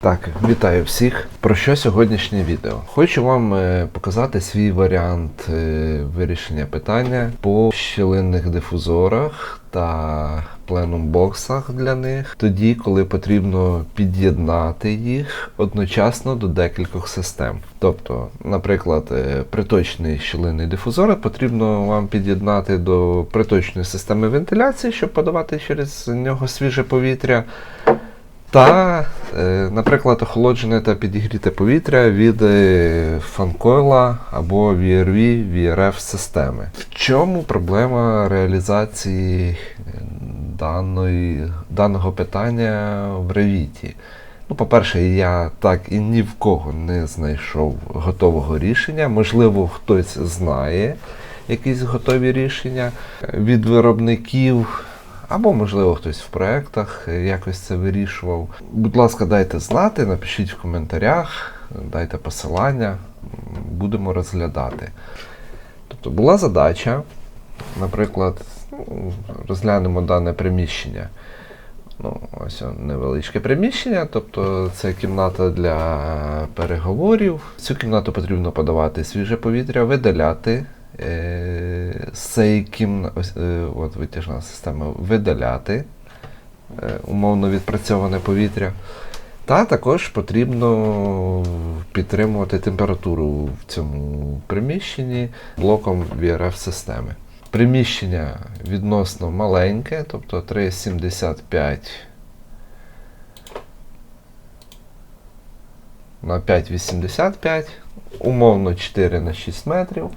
Так, вітаю всіх. Про що сьогоднішнє відео? Хочу вам е, показати свій варіант е, вирішення питання по щілинних дифузорах та пленум-боксах для них, тоді, коли потрібно під'єднати їх одночасно до декількох систем. Тобто, наприклад, е, приточний щілинний дифузор потрібно вам під'єднати до приточної системи вентиляції, щоб подавати через нього свіже повітря. Та, наприклад, охолоджене та підігріте повітря від е, фанкойла або VRV, VRF системи. В чому проблема реалізації е, даної, даного питання в Revit? Ну, по-перше, я так і ні в кого не знайшов готового рішення. Можливо, хтось знає якісь готові рішення від виробників. Або, можливо, хтось в проєктах якось це вирішував. Будь ласка, дайте знати, напишіть в коментарях, дайте посилання, будемо розглядати. Тобто була задача, наприклад, ну, розглянемо дане приміщення. Ну, ось невеличке приміщення, тобто це кімната для переговорів. Цю кімнату потрібно подавати свіже повітря, видаляти е, кімна... ось, е, от витяжна система видаляти е, умовно відпрацьоване повітря. Та також потрібно підтримувати температуру в цьому приміщенні блоком VRF системи. Приміщення відносно маленьке, тобто 3,75 на 5,85, умовно 4 на 6 метрів.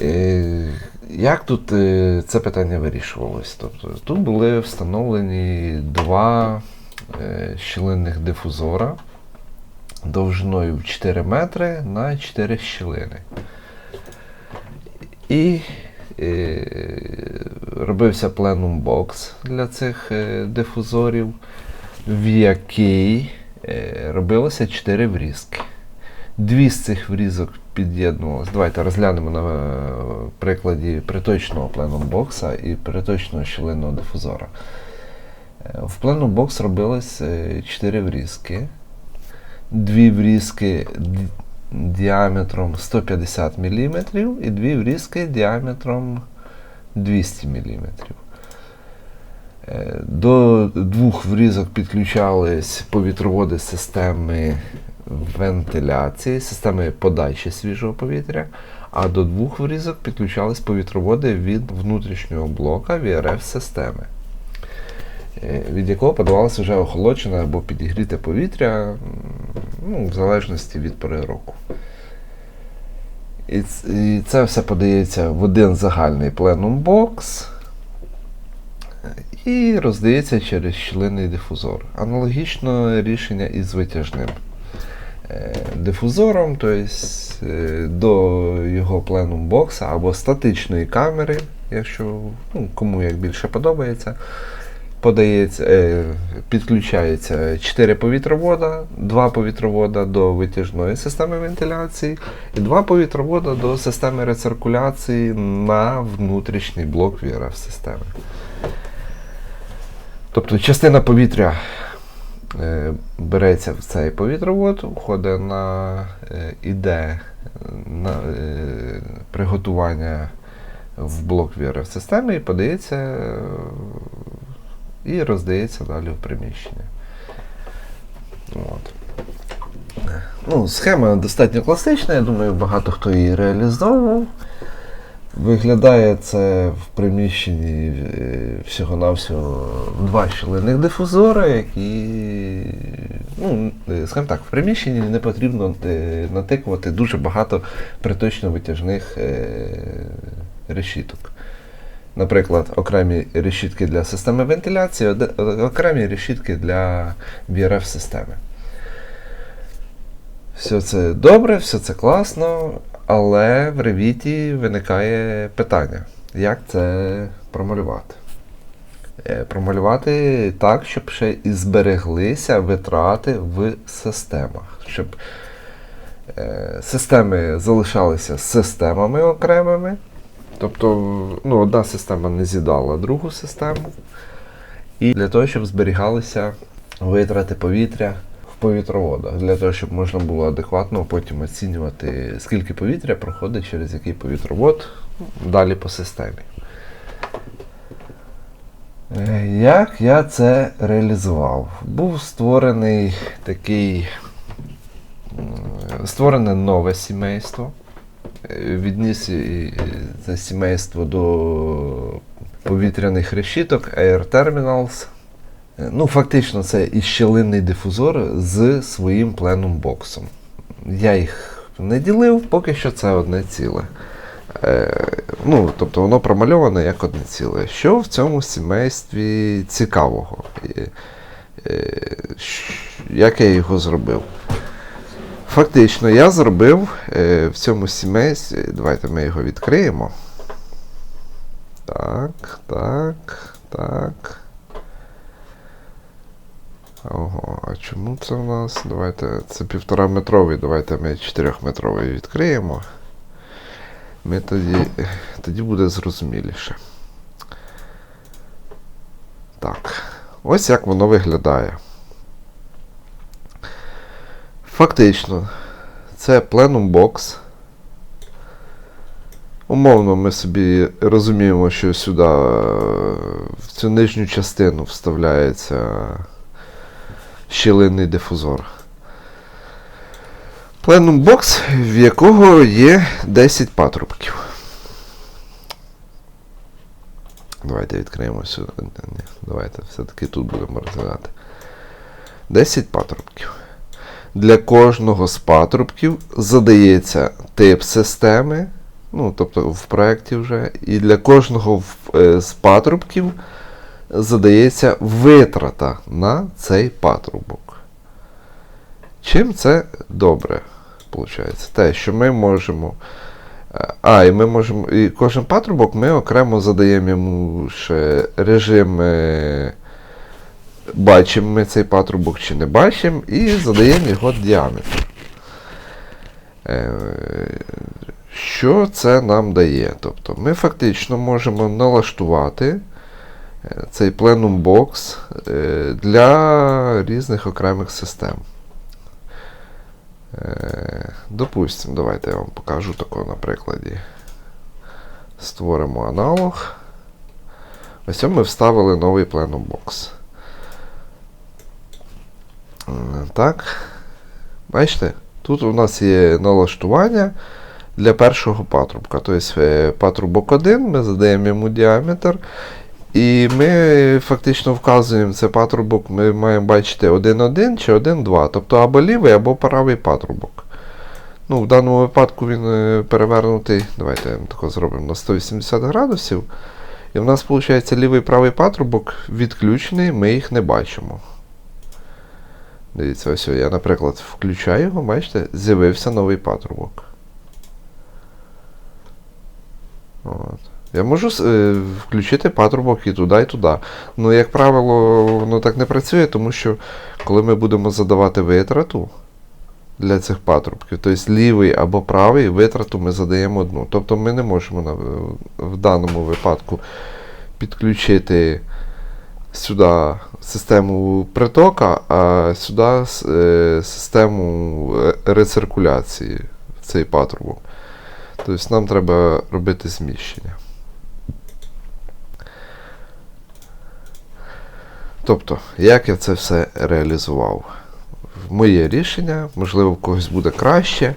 Е, Як тут е, це питання вирішувалось? Тобто, тут були встановлені два е, щілинних дифузора довжиною в 4 метри на 4 щілини. І робився пленум бокс для цих дифузорів, в який робилося 4 врізки. Дві з цих врізок під'єднувалися. Давайте розглянемо на е, прикладі приточного пленум бокса і приточного щілинного дифузора. Е, В пленум бокс робилось 4 врізки. Дві врізки діаметром 150 мм і дві врізки діаметром 200 мм. Е, До двох врізок підключались повітроводи системи вентиляції, системи подачі свіжого повітря, а до двох врізок підключались повітроводи від внутрішнього блока VRF системи, е, від якого подавалося вже охолоджене або підігріте повітря, ну, в залежності від пори року. І це все подається в один загальний пленум бокс і роздається через щілинний дифузор. Аналогічно рішення із витяжним дифузором, тобто е, до його пленум бокса або статичної камери, якщо ну, кому як більше подобається. Подається, е, підключається 4 повітровода, 2 повітровода до витяжної системи вентиляції і 2 повітровода до системи рециркуляції на внутрішній блок VRF системи. Тобто частина повітря е, береться в цей повітровод, входить на е, іде на е, приготування в блок VRF системи і подається е, і роздається далі в приміщення. От. Ну, схема достатньо класична, я думаю, багато хто її реалізовував. Виглядає це в приміщенні е, всього-навсього два щілинних дифузори, які, ну, е, скажімо так, в приміщенні не потрібно е, натикувати дуже багато приточно-витяжних решіток. Наприклад, окремі решітки для системи вентиляції, окремі решітки для VRF системи. Все це добре, все це класно, але в Revit виникає питання, як це промалювати. Е, Промалювати так, щоб ще і збереглися витрати в системах. Щоб е, системи залишалися системами окремими. Тобто ну, одна система не з'їдала другу систему. І для того, щоб зберігалися витрати повітря повітроводах, для того, щоб можна було адекватно потім оцінювати, скільки повітря проходить через який повітровод далі по системі. Е, Як я це реалізував? Був створений такий створене нове сімейство. Е, Відніс це сімейство до повітряних решіток Air Terminals. Ну, фактично, це і щілинний дифузор з своїм пленум боксом. Я їх не ділив, поки що це одне ціле. Е, ну, тобто воно промальоване як одне ціле. Що в цьому сімействі цікавого? Е, як я його зробив? Фактично, я зробив е, в цьому сімействі. Давайте ми його відкриємо. Так, так, так. Ого, а чому це в нас? Давайте. Це півтора метровий, давайте ми чотирьохметровий відкриємо. Ми тоді, тоді буде зрозуміліше. Так. Ось як воно виглядає. Фактично, це Plenum Box. Умовно, ми собі розуміємо, що сюди е, в цю нижню частину вставляється щілинний дифузор. Plenum Box, в якого є 10 патрубків. Давайте відкриємо сюди. Ні, Давайте все-таки тут будемо розглядати. 10 патрубків. Для кожного з патрубків задається тип системи, ну, тобто в проєкті вже, і для кожного е, з патрубків задається витрата на цей патрубок. Чим це добре, виходить? Те, що ми можемо. е, А, і ми можемо. І кожен патрубок ми окремо задаємо йому ще режим. е, Бачимо ми цей патрубок чи не бачимо, і задаємо його діаметр. Е, Що це нам дає? Тобто ми фактично можемо налаштувати цей Plenum Box е, для різних окремих систем. Е, Допустимо, давайте я вам покажу тако на прикладі. Створимо аналог. Ось ми вставили новий Plenum Box. Е, Так. Бачите? Тут у нас є налаштування для першого патрубка. Тобто патрубок 1, ми задаємо йому діаметр. І ми фактично вказуємо це патрубок, ми маємо бачити 1,1 чи 1,2, тобто або лівий, або правий патрубок. Ну, В даному випадку він е, перевернутий. Давайте тако зробимо на 180 градусів. І в нас виходить лівий і правий патрубок відключений, ми їх не бачимо. Дивіться, ось я, наприклад, включаю його, бачите, з'явився новий патрубок. От. Я можу е, включити патрубок і туди, і туди. Ну, як правило, воно так не працює, тому що коли ми будемо задавати витрату для цих патрубків, тобто лівий або правий, витрату ми задаємо одну. Тобто ми не можемо в даному випадку підключити сюди систему притока, а сюди е, систему е, рециркуляції цей патрубок. Тобто нам треба робити зміщення. Тобто, як я це все реалізував? Моє рішення, можливо, в когось буде краще.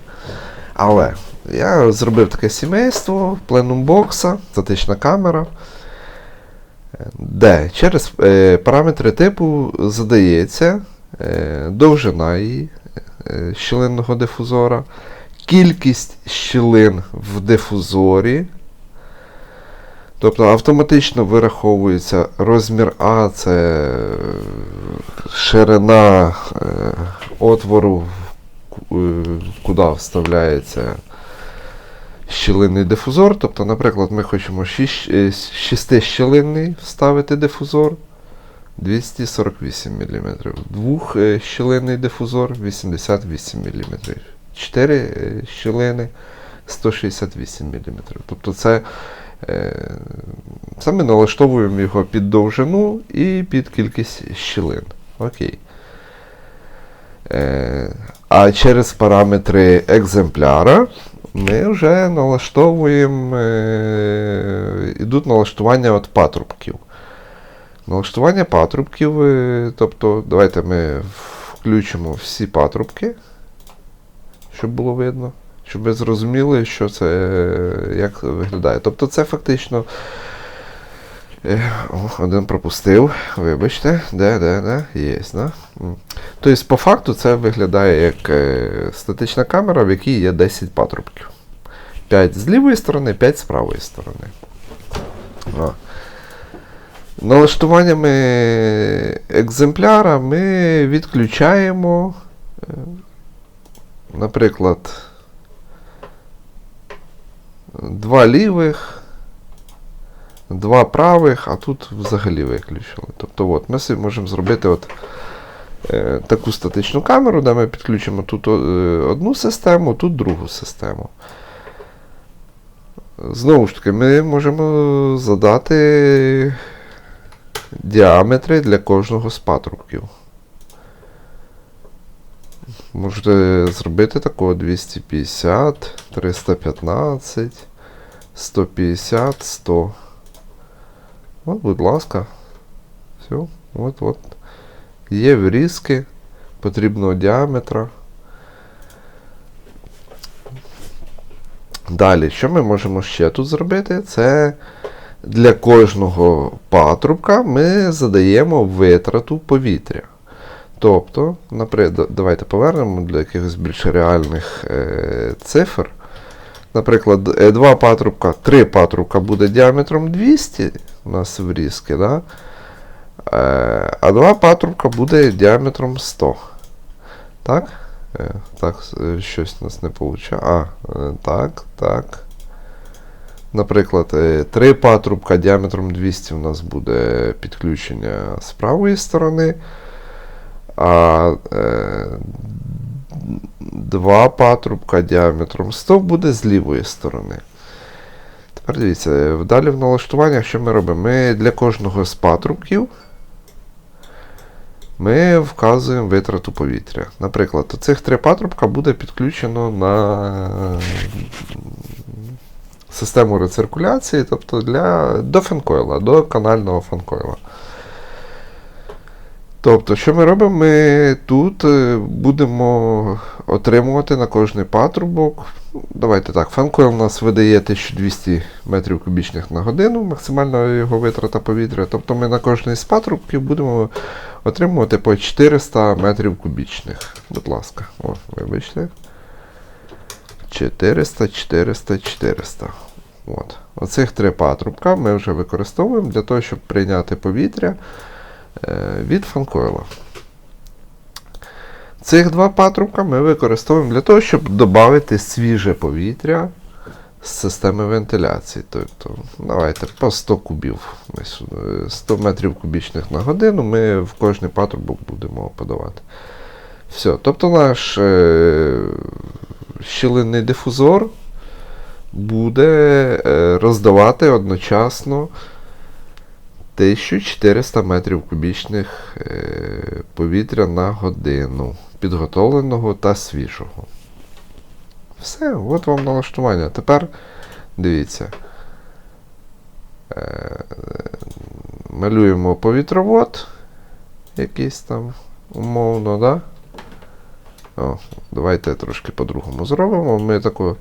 Але я зробив таке сімейство, пленум бокса, статична камера, де через е, параметри типу задається е, довжина її е, щілинного дифузора, кількість щілин в дифузорі. Тобто автоматично вираховується розмір А, це е, ширина е, отвору, е, куди вставляється щілинний дифузор. Тобто, наприклад, ми хочемо 6 щілинний вставити дифузор 248 мм. Двохщілинний дифузор 88 мм. 4 щілини 168 мм. Тобто це, е, ми налаштовуємо його під довжину і під кількість щілин. Окей. Е, а через параметри екземпляра ми вже налаштовуємо, е, ідуть налаштування от патрубків. Налаштування патрубків, е, тобто давайте ми включимо всі патрубки, щоб було видно, щоб ви зрозуміли, що це, е, як виглядає. Тобто це фактично. Е, О, один пропустив, вибачте, де, де, де, є, да? Тобто, по факту це виглядає як е, статична камера, в якій є 10 патрубків. 5 з лівої сторони, 5 з правої сторони. О. Налаштуваннями екземпляра ми відключаємо, наприклад, два лівих, два правих, а тут взагалі виключили. Тобто от, ми можемо зробити от, е, таку статичну камеру, де ми підключимо тут е, одну систему, тут другу систему. Знову ж таки, ми можемо задати діаметри для кожного з патрубків. Можете зробити такого 250, 315, 150, 100. От, будь ласка. Все. От, от. Є врізки потрібного діаметра. Далі, що ми можемо ще тут зробити? Це для кожного патрубка ми задаємо витрату повітря. Тобто, наприклад, давайте повернемо для якихось більш реальних е, цифр. Наприклад, е, два патрубка, три патрубка буде діаметром 200 у нас врізки, да? е, а два патрубка буде діаметром 100. Так? Е, так, щось у нас не вийшло. А, так, так. Наприклад, три патрубка діаметром 200 у нас буде підключення з правої сторони, а два патрубка діаметром 100 буде з лівої сторони. Тепер дивіться, далі в налаштуваннях, що ми робимо? Ми для кожного з патрубків ми вказуємо витрату повітря. Наприклад, цих три патрубка буде підключено на систему рециркуляції, тобто для, до фанкойла, до канального фанкойла. Тобто, що ми робимо? Ми тут е, будемо отримувати на кожний патрубок. Давайте так, фанкойл у нас видає 1200 метрів кубічних на годину, максимальна його витрата повітря. Тобто ми на кожний з патрубків будемо отримувати по 400 метрів кубічних. Будь ласка, о, вибачте. 400, 400, 400. От. Оцих три патрубка ми вже використовуємо для того, щоб прийняти повітря від фанкойла. Цих два патрубка ми використовуємо для того, щоб додати свіже повітря з системи вентиляції. Тобто, давайте по 100 кубів. 100 метрів кубічних на годину ми в кожний патрубок будемо подавати. Все. Тобто наш е, щілинний дифузор буде е, роздавати одночасно 1400 метрів кубічних е, повітря на годину, підготовленого та свіжого. Все, от вам налаштування. Тепер дивіться. Е, малюємо повітровод. Якийсь там умовно, да? О, давайте трошки по-другому зробимо. Ми таку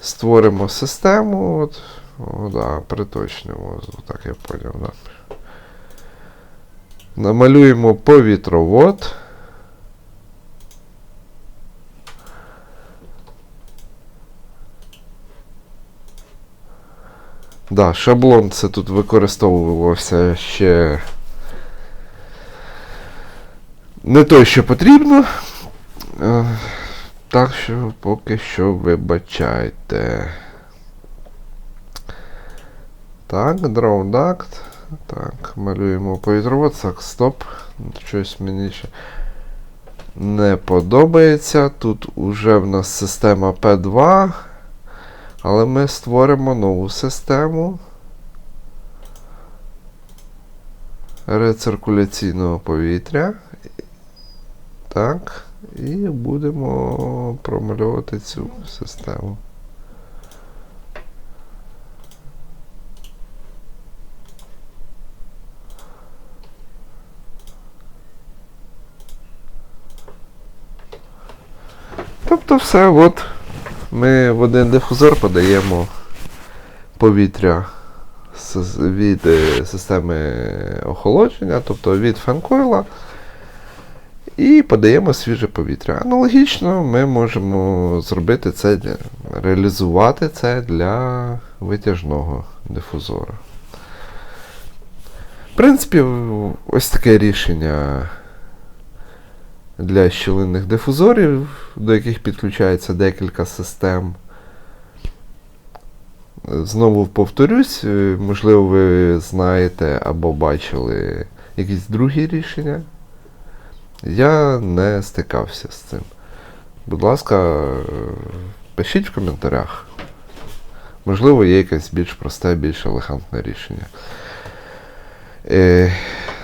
створимо систему. От, о, да, приточнимо, так я поняв, да. Намалюємо повітровод. Да, шаблон це тут використовувався ще не той, що потрібно. Е, Так що поки що вибачайте. Так, Draw. Так, малюємо повітровод. Так, стоп. Щось мені ще не подобається. Тут уже в нас система P2. Але ми створимо нову систему рециркуляційного повітря. Так. І будемо промальовувати цю систему. Тобто все, от ми в один дифузор подаємо повітря від е, системи охолодження, тобто від фанкойла, і подаємо свіже повітря. Аналогічно ми можемо зробити це, реалізувати це для витяжного дифузора. В принципі, ось таке рішення для щілинних дифузорів, до яких підключається декілька систем. Знову повторюсь, е, можливо, ви знаєте або бачили якісь другі рішення. Я не стикався з цим. Будь ласка, е, пишіть в коментарях. Можливо, є якесь більш просте, більш елегантне рішення.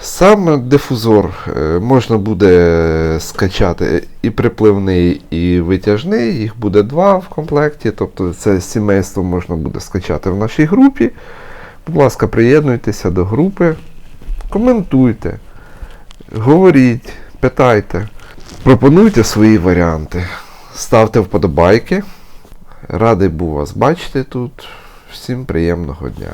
Сам дифузор е, можна буде скачати і припливний, і витяжний. Їх буде два в комплекті. Тобто це сімейство можна буде скачати в нашій групі. Будь ласка, приєднуйтеся до групи, коментуйте, говоріть, питайте, пропонуйте свої варіанти, ставте вподобайки. Радий був вас бачити тут. Всім приємного дня.